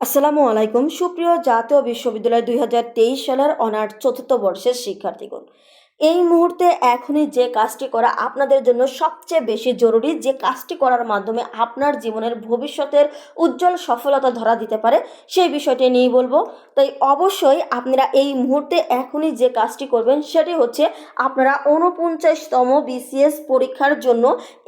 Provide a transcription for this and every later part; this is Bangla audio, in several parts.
আসসালামু আলাইকুম। সুপ্রিয় জাতীয় বিশ্ববিদ্যালয় দুই হাজার তেইশ সালের অনার্স চতুর্থ বর্ষের শিক্ষার্থীগণ, এই মুহূর্তে এখনই যে কাজটি করা আপনাদের জন্য সবচেয়ে বেশি জরুরি, যে কাজটি করার মাধ্যমে আপনার জীবনের ভবিষ্যতের উজ্জ্বল সফলতা ধরা দিতে পারে, সেই বিষয়টি নিয়েই বলব। তাই অবশ্যই আপনারা এই মুহূর্তে এখনই যে কাজটি করবেন, সেটি হচ্ছে আপনারা ঊনপঞ্চাশতম বিসিএস পরীক্ষার জন্য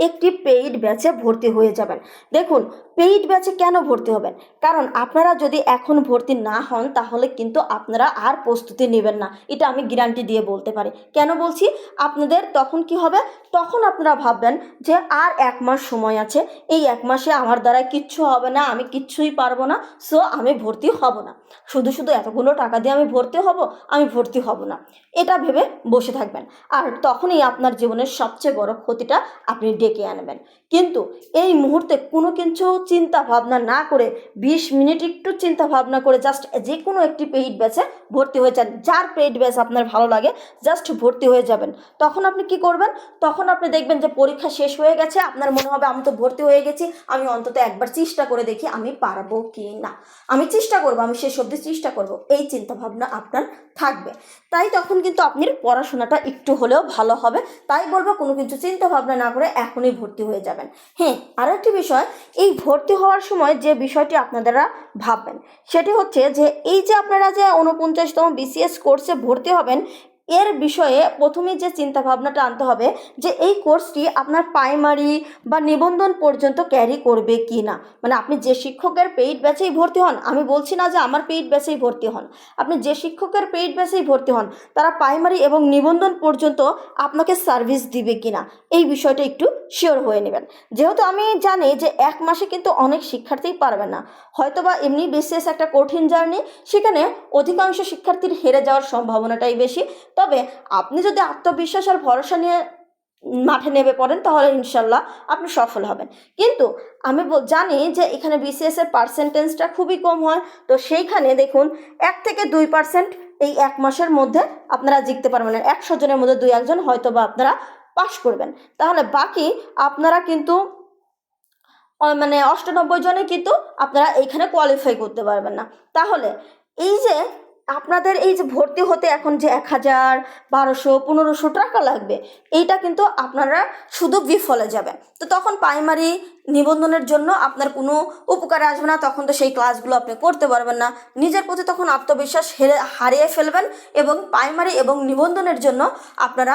একটি পেইড ব্যাচে ভর্তি হয়ে যাবেন। দেখুন পেইড ব্যাচে কেন ভর্তি হবেন? কারণ আপনারা যদি এখন ভর্তি না হন, তাহলে কিন্তু আপনারা আর প্রস্তুতি নেবেন না। এটা আমি গ্যারান্টি দিয়ে বলতে পারি। কেন বলছি? আপনাদের তখন কি হবে? তখন আপনারা ভাববেন যে আর এক মাস সময় আছে, এই এক মাসে আমার দ্বারা কিচ্ছু হবে না, আমি কিচ্ছুই পারব না সো আমি ভর্তি হব না। শুধু শুধু এতগুলো টাকা দিয়ে আমি ভর্তি হব, আমি ভর্তি হব না। এটা ভেবে বসে থাকবেন। আর তখনই আপনার জীবনের সবচেয়ে বড় ক্ষতিটা আপনি ডেকে আনবেন। কিন্তু এই মুহূর্তে কোনো কিছু চিন্তা ভাবনা না করে, বিশ মিনিট একটু চিন্তা ভাবনা করে জাস্ট যে কোনো একটি পেইড ব্যাচে ভর্তি হয়ে যান। যার পেইড ব্যাচ আপনার ভালো লাগে জাস্ট ভর্তি হয়ে যাবেন। তখন আপনি কি করবেন? তখন আপনি দেখবেন যে পরীক্ষা শেষ হয়ে গেছে, আপনার মনে হবে আমি তো ভর্তি হয়ে গেছি, আমি অন্তত একবার চেষ্টা করে দেখি আমি পারব কি না আমি চেষ্টা করব, আমি শেষ অবধি চেষ্টা করব, এই চিন্তা ভাবনা আপনার থাকবে। তাই তখন কিন্তু আপনার পড়াশোনাটা একটু হলেও ভালো হবে, তাই বলব কোনো কিছু চিন্তা ভাবনা না করে এখনই ভর্তি হয়ে যাবেন। হ্যাঁ আর একটি বিষয়, এই ভর্তি হওয়ার সময় যে বিষয়টি আপনারা ভাববেন, সেটি হচ্ছে যে এই যে আপনারা যে ঊনপঞ্চাশতম বিসিএস কোর্সে ভর্তি হবেন এর বিষয়ে প্রথমে যে চিন্তা ভাবনাটা আনতে হবে যে এই কোর্সটি আপনার প্রাইমারি বা নিবন্ধন পর্যন্ত ক্যারি করবে কি না মানে আপনি যে শিক্ষকের পেইড ব্যাচেই ভর্তি হন, আমি বলছি না যে আমার পেইড ব্যাচেই ভর্তি হন। আপনি যে শিক্ষকের পেইড ব্যাচেই ভর্তি হন, তারা প্রাইমারি এবং নিবন্ধন পর্যন্ত আপনাকে সার্ভিস দিবে কি না এই বিষয়টা একটু শিওর হয়ে নেবেন। যেহেতু আমি জানি যে এক মাসে কিন্তু অনেক শিক্ষার্থীই পারবে না, হয়তোবা এমনি বিশেষ একটা কঠিন জার্নি সেখানে অধিকাংশ শিক্ষার্থীর হেরে যাওয়ার সম্ভাবনাটাই বেশি। তবে আপনি যদি আত্মবিশ্বাস আর ভরসা নিয়ে মাঠে নেমে পড়েন, তাহলে ইনশাল্লাহ আপনি সফল হবেন। কিন্তু আমি জানি যে এখানে বিসিএস এর পার্সেন্টেজটা খুবই কম হয়, তো সেইখানে দেখুন এক থেকে দুই পার্সেন্ট এই এক মাসের মধ্যে আপনারা জিততে পারবেন একশো জনের মধ্যে দুই একজন হয়তো বা আপনারা পাশ করবেন। তাহলে বাকি আপনারা কিন্তু মানে অষ্টানব্বই জনে কিন্তু আপনারা এইখানে কোয়ালিফাই করতে পারবেন না। তাহলে এই যে আপনাদের এই যে ভর্তি হতে এখন যে এক হাজার, বারোশো, পনেরোশো টাকা লাগবে, এইটা কিন্তু আপনারা শুধু বিফলে যাবে। তো তখন প্রাইমারি নিবন্ধনের জন্য আপনার কোনো উপকারে আসবে না, তখন তো সেই ক্লাসগুলো আপনি করতে পারবেন না। নিজের প্রতি তখন আত্মবিশ্বাস হেরে হারিয়ে ফেলবেন এবং প্রাইমারি এবং নিবন্ধনের জন্য আপনারা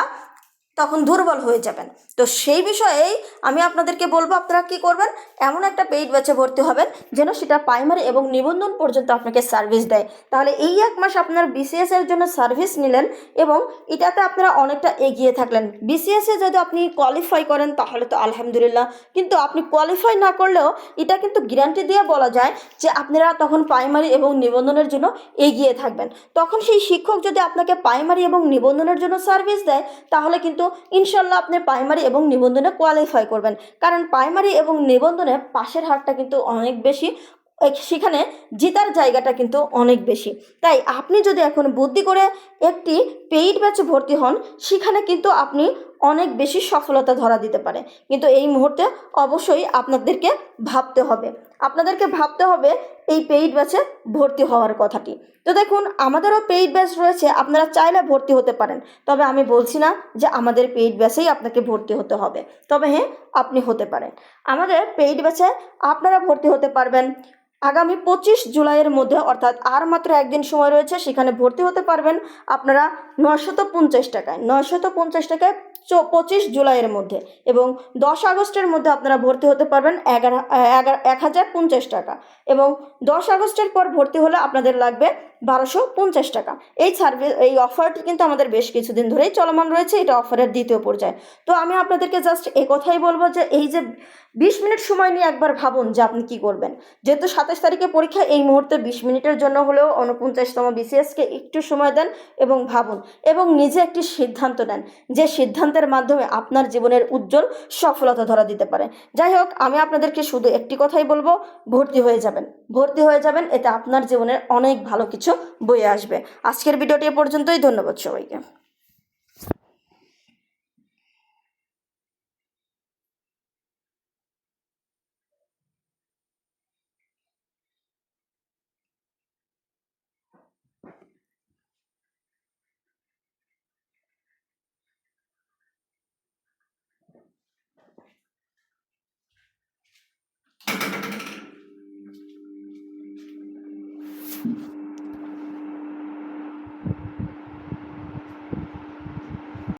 তখন দুর্বল হয়ে যাবেন। তো সেই বিষয়েই আমি আপনাদেরকে বলব, আপনারা কি করবেন? এমন একটা পেইড ব্যাচে ভর্তি হবেন যেন সেটা প্রাইমারি এবং নিবন্ধন পর্যন্ত আপনাকে সার্ভিস দেয়। তাহলে এই এক মাস আপনার বিসিএস এর জন্য সার্ভিস নিলেন এবং এটাতে আপনারা অনেকটা এগিয়ে থাকলেন। বিসিএস যদি আপনি কোয়ালিফাই করেন তাহলে তো আলহামদুলিল্লাহ। কিন্তু আপনি কোয়ালিফাই না করলেও এটা কিন্তু গ্যারান্টি দিয়ে বলা যায় যে আপনারা তখন প্রাইমারি এবং নিবন্ধনের জন্য এগিয়ে থাকবেন। তখন সেই শিক্ষক যদি আপনাকে প্রাইমারি এবং নিবন্ধনের জন্য সার্ভিস দেয়, তাহলে কিন্তু ইনশাল্লাহ আপনি প্রাইমারি এবং নিবন্ধনে কোয়ালিফাই করবেন। কারণ প্রাইমারি এবং নিবন্ধনে পাশের হারটা কিন্তু অনেক বেশি সেখানে জেতার জায়গাটা কিন্তু অনেক বেশি। তাই আপনি যদি এখন বুদ্ধি করে একটি পেইড ব্যাচে ভর্তি হন, সেখানে কিন্তু আপনি অনেক বেশি সফলতা ধরা দিতে পারে। কিন্তু এই মুহূর্তে অবশ্যই আপনাদেরকে ভাবতে হবে। আপনাদেরকে ভাবতে হবে এই পেইড ব্যাচে ভর্তি হওয়ার কথাটি। তো দেখুন, আমাদেরও পেইড ব্যাচ রয়েছে, আপনারা চাইলে ভর্তি হতে পারেন। তবে আমি বলছি না যে আমাদের পেইড ব্যাচেই আপনাকে ভর্তি হতে হবে। তবে হ্যাঁ আপনি হতে পারেন। আমাদের পেইড ব্যাচে আপনারা ভর্তি হতে পারবেন। আগামী পঁচিশ জুলাইয়ের মধ্যে, অর্থাৎ আর মাত্র একদিন সময় রয়েছে, সেখানে ভর্তি হতে পারবেন। আপনারা নশত পঞ্চাশ টাকায় নশত পঞ্চাশ টাকায় পঁচিশ জুলাইয়ের মধ্যে এবং দশ আগস্টের মধ্যে আপনারা ভর্তি হতে পারবেন এগারো এগারো এক হাজার পঞ্চাশ টাকা এবং দশ আগস্টের পর ভর্তি হলে আপনাদের লাগবে বারোশো পঞ্চাশ টাকা। এই সার্ভিস এই অফারটি কিন্তু আমাদের বেশ কিছুদিন ধরেই চলমান রয়েছে, এটা অফারের দ্বিতীয় পর্যায়ে। তো আমি আপনাদেরকে জাস্ট এ কথাই বলব যে, এই যে বিশ মিনিট সময় নিয়ে একবার ভাবুন যে আপনি কি করবেন। যেহেতু সাতাশ তারিখে পরীক্ষা, এই মুহূর্তে বিশ মিনিটের জন্য হলেও উনপঞ্চাশতম বিসিএসকে একটু সময় দেন এবং ভাবুন। এবং নিজে একটি সিদ্ধান্ত নেন যে সিদ্ধান্তের মাধ্যমে আপনার জীবনের উজ্জ্বল সফলতা ধরা দিতে পারে। যাই হোক, আমি আপনাদেরকে শুধু একটি কথাই বলব, ভর্তি হয়ে যাবেন। ভর্তি হয়ে যাবেন, এতে আপনার জীবনের অনেক ভালো কিছু বয়ে আসবে। আজকের ভিডিওটি পর্যন্তই। ধন্যবাদ সবাইকে।